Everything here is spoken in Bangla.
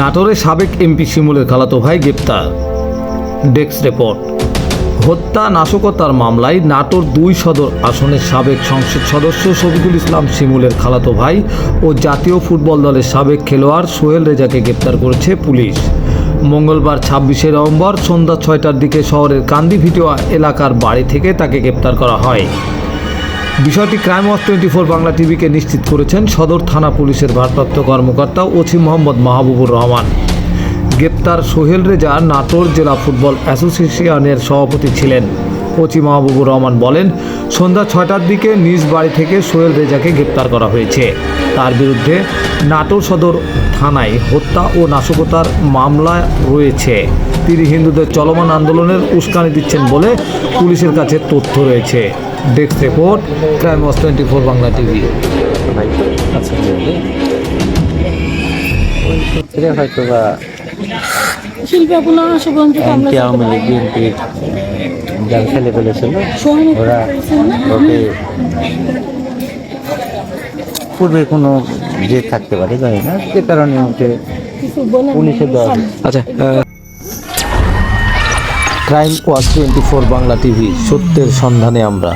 নাটোরের সাবেক এমপি শিমুলের খালাতো ভাই গ্রেপ্তার। Desk report. হত্যা, নাশকতার মামলায় নাটোর দুই সদর আসনের সাবেক সংসদ সদস্য শফিকুল ইসলাম শিমুলের খালাতো ভাই ও জাতীয় ফুটবল দলের সাবেক খেলোয়াড় সোহেল রেজাকে গ্রেপ্তার করেছে পুলিশ। মঙ্গলবার ছাব্বিশে নভেম্বর সন্ধ্যা ছয়টার দিকে শহরের কান্দি ভিটোয়া এলাকার বাড়ি থেকে তাকে গ্রেপ্তার করা হয়। বিষয়টি crime of twenty four Bangla টিভিকে নিশ্চিত করেছেন সদর থানা পুলিশের ভারপ্রাপ্ত কর্মকর্তা ওসি মোহাম্মদ মাহবুবুর রহমান। গ্রেপ্তার সোহেল রেজা নাটোর জেলা ফুটবল অ্যাসোসিয়েশনের সভাপতি ছিলেন। ওচি মাহবুবুর রহমান বলেন, সন্ধ্যা ছয়টার দিকে নিজ বাড়ি থেকে সোহেল রেজাকে গ্রেপ্তার করা হয়েছে। তার বিরুদ্ধে নাটোর সদর থানায় হত্যা ও নাশকতার মামলা রয়েছে। তিনি হিন্দুদের চলমান আন্দোলনের উস্কানি দিচ্ছেন বলে পুলিশের কাছে তথ্য রয়েছে। Desk report crime watch twenty four Bangla TV আচ্ছা হয়তো বা শিল্পী আপনার শুভম আমরা আওয়ামী লীগ বিএনপির যার ছেলে বলেছিল ওরা ওকে পূর্বে কোনো যে থাকতে পারে জানি না যে কারণে ওকে কিছু দেওয়া আচ্ছা crime watch twenty four Bangla TV সত্যের সন্ধানে আমরা।